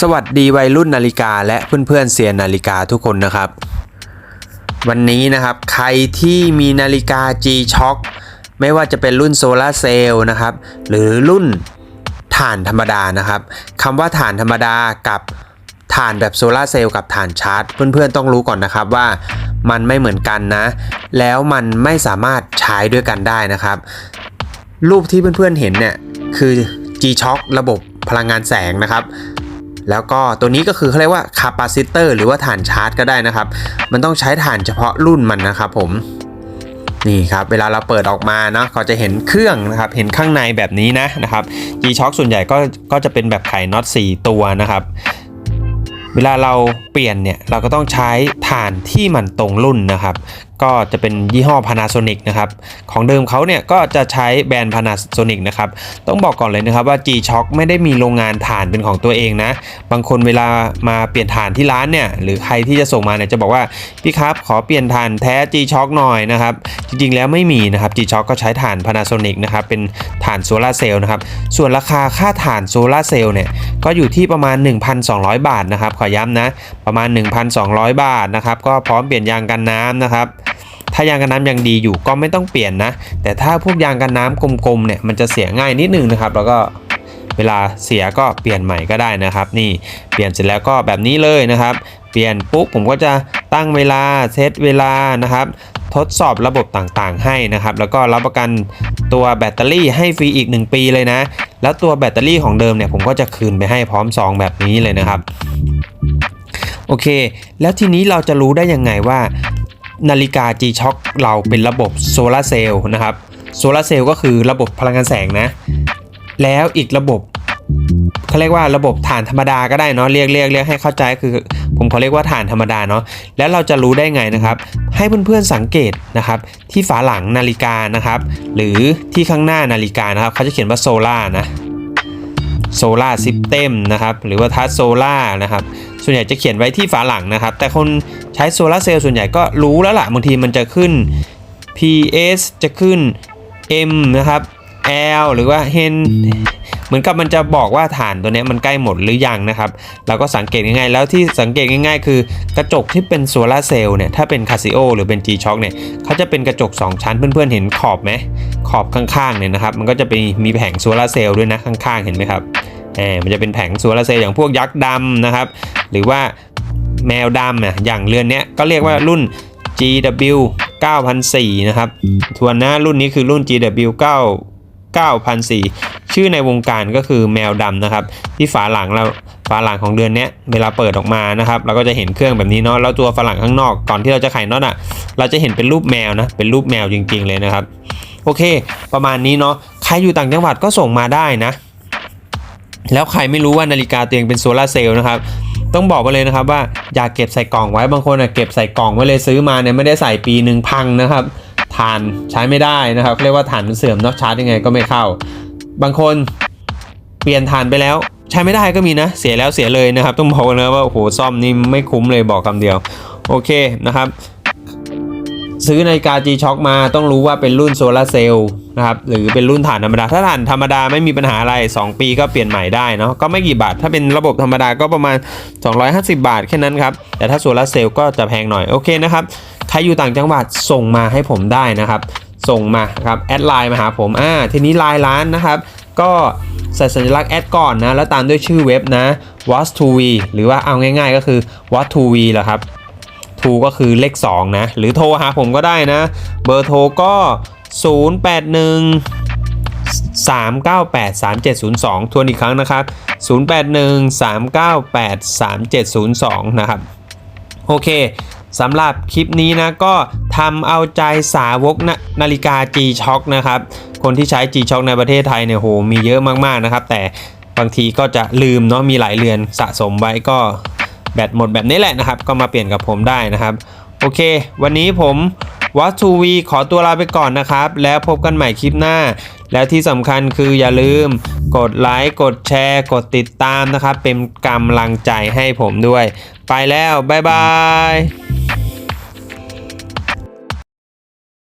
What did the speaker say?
สวัสดีวัยรุ่นนาฬิกาและเพื่อนๆเซียนนาฬิกาทุกคนนะครับ วันนี้นะครับใครที่มีนาฬิกา G-Shock ไม่ว่าจะเป็นรุ่นโซลาเซลล์นะครับ หรือรุ่นถ่านธรรมดานะครับคำว่าถ่านธรรมดากับถ่านแบบโซลาเซลล์กับถ่านชาร์จ เพื่อนๆต้องรู้ก่อนนะครับว่ามันไม่เหมือนกันนะ แล้วมันไม่สามารถใช้ด้วยกันได้นะครับ รูปที่เพื่อนๆเห็นเนี่ยคือ G-Shock ระบบพลังงานแสงนะครับ แล้วก็ตัวนี้ก็คือเขาเรียกว่าคาปาซิเตอร์หรือว่าฐานชาร์จก็ได้นะครับ มันต้องใช้ฐานเฉพาะรุ่นมันนะครับผมนี่ครับเวลาเราเปิดออกมาเนาะก็จะเห็นเครื่องนะครับเห็นข้างในแบบนี้นะนะครับ G-Shock ส่วนใหญ่ก็ก็จะเป็นแบบไขน็อต4 ตัวนะครับ เวลาเราเปลี่ยนเนี่ยเราก็ต้องใช้ฐานที่มันตรงรุ่นนะครับ ก็จะเป็นยี่ห้อ Panasonic นะครับ ของเดิมเขาเนี่ยก็จะใช้แบรนด์ Panasonic นะครับ ต้องบอกก่อนเลยนะครับว่า G-Shock ไม่ได้มีโรงงานฐานเป็นของตัวเองนะ บางคนเวลามาเปลี่ยนฐานที่ร้านเนี่ยหรือใครที่จะส่งมาเนี่ยจะบอกว่าพี่ครับขอเปลี่ยนฐานแท้ G-Shock หน่อยนะครับ จริงๆแล้วไม่มีนะครับ G-Shock ก็ใช้ฐาน Panasonic นะครับเป็นฐานโซลาร์เซลล์นะครับส่วนราคาค่าฐานโซลาร์เซลล์เนี่ย ก็อยู่ที่ประมาณ 1,200 บาทนะครับขอย้ำนะประมาณ 1,200 บาทนะครับก็พร้อมเปลี่ยนยางกันน้ำนะครับถ้ายางกันน้ำยังดีอยู่ก็ไม่ต้องเปลี่ยนนะ แต่ถ้าพวกยางกันน้ำกลมๆเนี่ยมันจะเสียง่ายนิดนึงนะครับ แล้วก็เวลาเสียก็เปลี่ยนใหม่ก็ได้นะครับ นี่เปลี่ยนเสร็จแล้วก็แบบนี้เลยนะครับ เปลี่ยนปุ๊บผมก็จะตั้งเวลาเซตเวลานะครับ ทดสอบระบบต่างๆให้นะครับ แล้วก็รับประกันตัวแบตเตอรี่ให้ฟรีอีก 1 ปีเลยนะ แล้วตัวแบตเตอรี่ของเดิมเนี่ยผมก็จะคืนไปให้พร้อมซองแบบนี้เลยนะครับ โอเค แล้วทีนี้เราจะรู้ได้ยังไงว่า นาฬิกา G-Shock เราเป็นระบบโซลาร์เซลล์นะครับโซลาร์เซลล์ก็คือระบบพลังงานแสงนะ แล้วอีกระบบเขาเรียกว่าระบบฐานธรรมดาก็ได้เนาะเรียกเรียกเรียกให้เข้าใจคือ ผมเขาเรียกว่าฐานธรรมดาเนาะแล้วเราจะรู้ได้ไงนะครับ ให้เพื่อนๆสังเกตนะครับ ที่ฝาหลังนาฬิกานะครับ หรือที่ข้างหน้านาฬิกานะครับเขาจะเขียนว่าโซล่านะโซล่าซิสเต็มนะครับหรือว่าทัสโซล่านะครับส่วนใหญ่จะเขียนไว้ที่ฝาหลังนะครับ แต่คนใช้โซลาร์เซลล์ส่วนใหญ่ก็รู้แล้วล่ะบางทีมันจะขึ้น PS จะขึ้น M นะครับ L หรือว่า Hen เหมือนกับมันจะบอกว่าฐานตัวนี้มันใกล้หมดหรือยังนะครับเราก็สังเกตง่ายๆ แล้วที่สังเกตง่ายๆ คือกระจกที่เป็นโซลาร์เซลล์เนี่ยถ้าเป็น Casio หรือเป็น G-Shock เนี่ยเขาจะเป็นกระจก 2 ชั้นเพื่อนๆเห็นขอบไหมขอบข้างๆเนี่ยนะครับมันก็จะเป็นมีแผงโซลาร์เซลล์ด้วยนะข้างๆเห็นไหมครับแหมมันจะเป็นแผงโซลาร์เซลล์อย่างพวกยักษ์ดำนะครับหรือว่าแมวดำอะอย่างเรือนเนี้ยก็เรียกว่ารุ่น GW 9004นะครับทวนนะรุ่นนี้คือรุ่น GW 9 9004ชื่อในวงการก็คือแมวดำนะครับ ที่ฝาหลังเราฝาหลังของเรือนนี้เวลาเปิดออกมานะครับ เราก็จะเห็นเครื่องแบบนี้เนาะแล้วตัวฝาหลังข้างนอกก่อนที่เราจะไขน็อตอะ เราจะเห็นเป็นรูปแมวนะเป็นรูปแมวจริง ๆ เลยนะครับ โอเค ประมาณนี้เนาะใครอยู่ต่างจังหวัดก็ส่งมาได้นะ แล้วใครไม่รู้ว่านาฬิกาตัวเองเป็นโซลาร์เซลล์นะครับต้องบอกไปเลยนะครับว่าอย่าเก็บใส่กล่องไว้บางคนอะเก็บใส่กล่องไว้เลยซื้อมาเนี่ยไม่ได้ใส่ปีหนึ่งพังนะครับ ฐานใช้ไม่ได้นะครับเรียกว่าฐานมันเสื่อมเนอกชาร์จยังไงก็ไม่เข้า บางคนเปลี่ยนฐานไปแล้วใช้ไม่ได้ก็มีนะ เสียแล้วเสียเลยนะครับ ต้องบอกเลยว่าโอ้โหซ่อมนี่ไม่คุ้มเลยบอกคำเดียว โอเคนะครับ ซื้อนาฬิกา G-Shock มาต้องรู้ว่าเป็นรุ่นโซลาร์เซลล์นะครับหรือเป็นรุ่นฐานธรรมดา ถ้าฐานธรรมดาไม่มีปัญหาอะไร 2 ปีก็เปลี่ยนใหม่ได้เนาะก็ไม่กี่บาท ถ้าเป็นระบบธรรมดาก็ประมาณ 250 บาทแค่นั้นครับแต่ถ้าโซลาร์เซลล์ก็จะแพงหน่อยโอเคนะครับ รอยู่ต่างจังหวัดส่งมาให้ผมได้นะครับ ส่งมาครับแอดไลน์มาหาผมอ่าทีนี้ไลน์ร้านนะครับ ก็ใส่สัญลักษณ์แอดก่อนนะ แล้วตามด้วยชื่อเว็บนะ w a t t o v หรือว่าเอาง่ายๆ ก็คือ w a t t o v แหละครับทูก็คือเลข 2 นะ หรือโทรหาผมก็ได้นะ เบอร์โทรก็ 081 398 3702 ทวนอีกครั้งนะครับ 081 398 3702 นะครับ โอเค สำหรับคลิปนี้นะก็ทำเอาใจสาวกนะนาฬิกา G-Shock นะครับ คนที่ใช้ G-Shock ในประเทศไทยเนี่ยโหมีเยอะมากๆนะครับ แต่บางทีก็จะลืมเนาะมีหลายเรือนสะสมไว้ก็แบตหมดแบบนี้แหละนะครับ ก็มาเปลี่ยนกับผมได้นะครับ โอเค วันนี้ผมวัตทูวีขอตัวลาไปก่อนนะครับ แล้วพบกันใหม่คลิปหน้า แล้วที่สำคัญคืออย่าลืมกดไลค์ กดแชร์ กดติดตามนะครับ เป็นกำลังใจให้ผมด้วย ไปแล้ว บ๊ายบาย